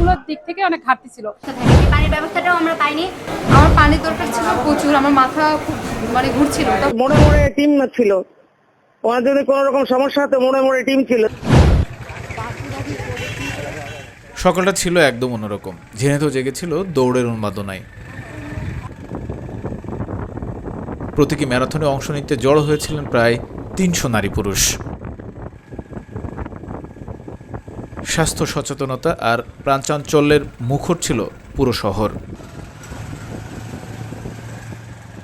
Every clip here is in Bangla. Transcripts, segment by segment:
আয়োজনগুলোর দিক থেকে অনেক ঘাটতি ছিল। থাকে পানির ব্যবস্থাটাও আমরা পাইনি। আমার পানির দরকার ছিল প্রচুর আমার মাথা খুব মানে ঘুরছিল। তো মোড়ে মোড়ে টিম ছিল। ওনার যদি কোনো রকম সমস্যা হতো মোড়ে মোড়ে টিম ছিল। সকালটা ছিল একদম অন্যরকম। ঝিনাইদহ জেগেছিল দৌড়ের উন্মাদনায়। প্রতীকী ম্যারাথনে অংশ নিতে জড়ো হয়েছিলেন প্রায় তিনশো নারী পুরুষ। স্বাস্থ্য সচেতনতা আর প্রাঞ্চাঞ্চল্যের মুখর ছিল পুরো শহর।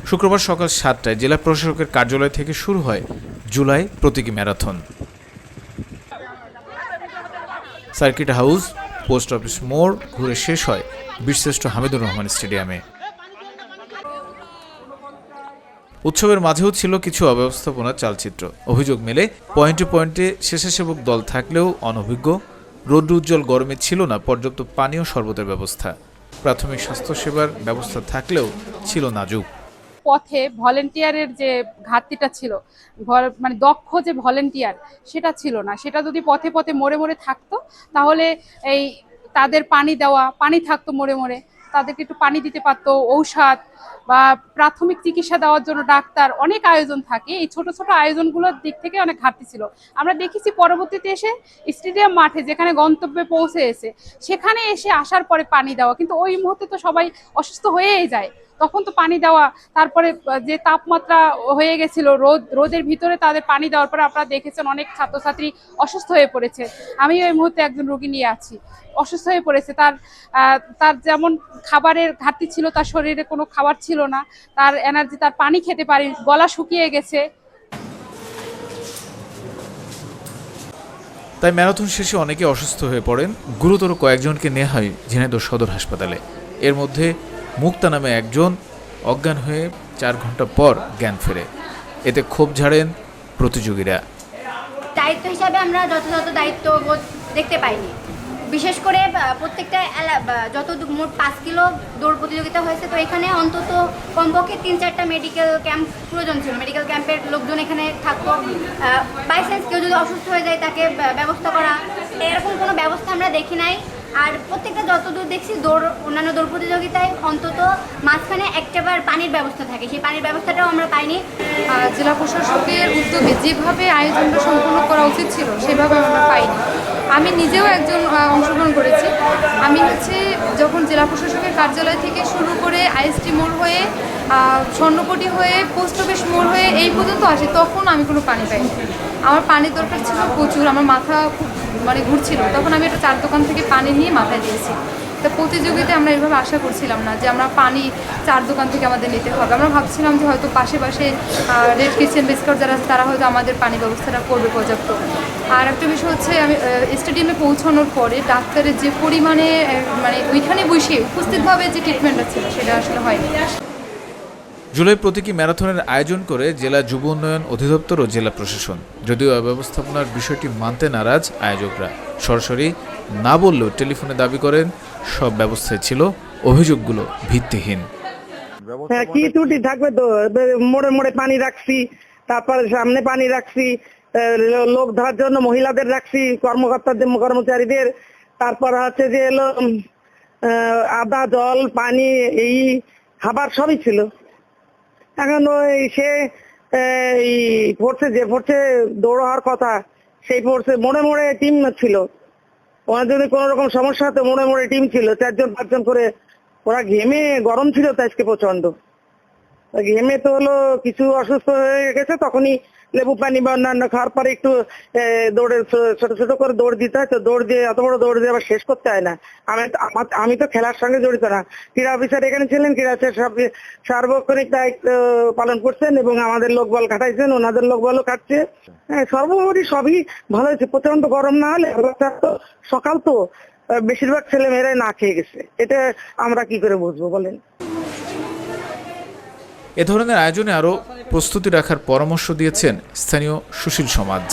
শুক্রবার সকাল সাতটায় জেলা প্রশাসকের কার্যালয় থেকে শুরু হয় জুলাই প্রতীকী marathon. Circuit house, post office মোড় ঘুরে শেষ হয় বীরশ্রেষ্ঠ হামিদুর রহমান স্টেডিয়ামে। উৎসবের মাঝেও ছিল কিছু অব্যবস্থাপনার চালচিত্র। অভিযোগ মেলে পয়েন্টে পয়েন্টে স্বেচ্ছাসেবক দল থাকলেও অনভিজ্ঞ রৌদ্র উজ্জ্বল গরমে ছিল না, পর্যাপ্ত পানীয় শরবতের ব্যবস্থা। প্রাথমিক স্বাস্থ্যসেবার ব্যবস্থা থাকলেও ছিল নাজুক। পথে ভলেন্টিয়ারের যে ঘাটতিটা ছিল মানে দক্ষ যে ভলেন্টিয়ার, সেটা ছিল না। সেটা যদি পথে পথে মোড়ে মোড়ে থাকতো, তাহলে এই তাদের পানি দেওয়া, পানি থাকতো মোড়ে মোড়ে তাদেরকে একটু পানি দিতে পারতো, ঔষধ বা প্রাথমিক চিকিৎসা দেওয়ার জন্য ডাক্তার অনেক আয়োজন থাকে। এই ছোট ছোট আয়োজনগুলোর দিক থেকে অনেক ঘাটতি ছিল। আমরা দেখেছি পরবর্তীতে এসে স্টেডিয়াম মাঠে যেখানে গন্তব্যে পৌঁছে এসে, সেখানে এসে আসার পরে পানি দেওয়া। কিন্তু ওই মুহূর্তে তো সবাই অসুস্থ হয়েই যায়। তখন তো পানি দেওয়া, তারপরে যে তাপমাত্রা হয়ে গেছিল রোদ, রোদের ভিতরে তাদের পানি দেওয়ার পরে আপনারা দেখেছেন অনেক ছাত্রছাত্রী অসুস্থ হয়ে পড়েছে। আমি ওই মুহূর্তে একজন রোগী নিয়ে আছি। অসুস্থ হয়ে পড়েছে। তার তার যেমন খাবারের ঘাটতি ছিল, তার শরীরে কোনো খাবার ছিল না, তার এনার্জি, তার পানি খেতে পারি, গলা শুকিয়ে গেছে। তাই ম্যারাথন শেষে অনেকে অসুস্থ হয়ে পড়েন। গুরুতর কয়েকজনকে নেওয়া হয় ঝিনাইদহ সদর হাসপাতালে। এর মধ্যে মুক্তা নামে একজন অজ্ঞান হয়ে চার ঘণ্টা পর জ্ঞান ফেরে। এতে ক্ষোভ ঝাড়েন প্রতিযোগীরা। দায়িত্ব হিসাবে আমরা যথাযথ দায়িত্ব দেখতে পাইনি। বিশেষ করে প্রত্যেকটা যত মোট পাঁচ কিলো দৌড় প্রতিযোগিতা হয়েছে, তো এখানে অন্তত কমপক্ষে তিন চারটা মেডিকেল ক্যাম্প প্রয়োজন ছিল। মেডিকেল ক্যাম্পের লোকজন এখানে থাকতো। বাই চান্স কেউ যদি অসুস্থ হয়ে যায়, তাকে ব্যবস্থা করা। এরকম কোনো ব্যবস্থা আমরা দেখি নাই। আর প্রত্যেকটা যতদূর দেখছি, দৌড়, অন্যান্য দৌড় প্রতিযোগিতায় অন্তত মাঝখানে একটাবার পানির ব্যবস্থা থাকে। সেই পানির ব্যবস্থাটাও আমরা পাইনি। জেলা প্রশাসকের উদ্যোগে যেভাবে আয়োজনটা সম্পূর্ণ করা উচিত ছিল, সেভাবে আমরা পাইনি। আমি নিজেও একজন অংশগ্রহণ করেছি। আমি হচ্ছে যখন জেলা প্রশাসকের কার্যালয় থেকে শুরু করে আইএসটি মোড় হয়ে স্বর্ণকটি হয়ে, পোস্ট অফিস মোড় হয়ে এই পর্যন্ত আসি, তখন আমি কোনো পানি পাইনি। আমার পানির দরকার ছিল প্রচুর, আমার মাথা খুব মানে ঘুরছিল। তখন আমি একটা চার দোকান থেকে পানি নিয়ে মাথায় দিয়েছি। তো প্রতিযোগিতায় আমরা এভাবে আশা করছিলাম না যে আমরা পানি চার দোকান থেকে আমাদের নিতে হবে। আমরা ভাবছিলাম যে হয়তো পাশে পাশে রেড কিচেন বিস্কুট যারা আছে, তারা হয়তো আমাদের পানি ব্যবস্থাটা করবে পর্যাপ্ত। আর একটা বিষয় হচ্ছে, আমি স্টেডিয়ামে পৌঁছানোর পরে ডাক্তারের যে পরিমাণে মানে ওইখানে বসে উপস্থিতভাবে যে ট্রিটমেন্টটা ছিল, সেটা আসলে হয়নি। জুলাই প্রতীকী ম্যারাথনের আয়োজন করে জেলা যুব উন্নয়ন অধিদপ্তর ও জেলা প্রশাসন। যদিও ব্যবস্থাপনার বিষয়টি মানতে নারাজ আয়োজকরা। সরাসরি না বললেও টেলিফোনে দাবি করেন, সব ব্যবস্থায় ছিল অভিযোগগুলো ভিত্তিহীন। হ্যাঁ কি ত্রুটি থাকবে তো? মোড়ে মোড়ে পানি রাখছি, তারপরে সামনে পানি রাখছি লোক ধরার জন্য মহিলাদের রাখছি, কর্মকর্তাদের, কর্মচারীদের। তারপর হচ্ছে যে আদা, জল, পানি, এই, খাবার সবই ছিল। এখন ওই সে এই যে পড়ছে দৌড় হওয়ার কথা, সেই পড়ছে মোড়ে মোড়ে টিম ছিল। ওনার যদি কোনো রকম সমস্যা হতো মোড়ে মোড়ে টিম ছিল। চারজন, পাঁচজন করে, ওরা ঘেমে গরম ছিল তো আজকে প্রচণ্ড ঘেমে তো হলো কিছু অসুস্থ হয়ে গেছে, তখনই লেবু পানি বা অন্যান্য খাওয়ার পরে একটু দৌড়ে ছোট ছোট করে দৌড় দিতে হয়, তো দৌড় দিয়ে, এত বড় দৌড় দিয়ে আবার শেষ করতে হয় না। আমি আমি তো খেলার সঙ্গে জড়িত না। ক্রীড়া অফিসার এখানে ছিলেন, ক্রীড়া সব- সার্বক্ষণিক দায়িত্ব পালন করছেন এবং আমাদের লোকবল খাটাইছেন, ওনাদের লোকবলও খাটছে। হ্যাঁ সর্বোপরি সবই ভালো হয়েছে প্রচণ্ড গরম না হলে সকাল তো বেশিরভাগ ছেলে মেয়েরাই না খেয়ে গেছে। এটা আমরা কি করে বুঝব বলেন? এ ধরনের আয়োজনে আরও প্রস্তুতি রাখার পরামর্শ দিয়েছেন স্থানীয় সুশীল সমাজ।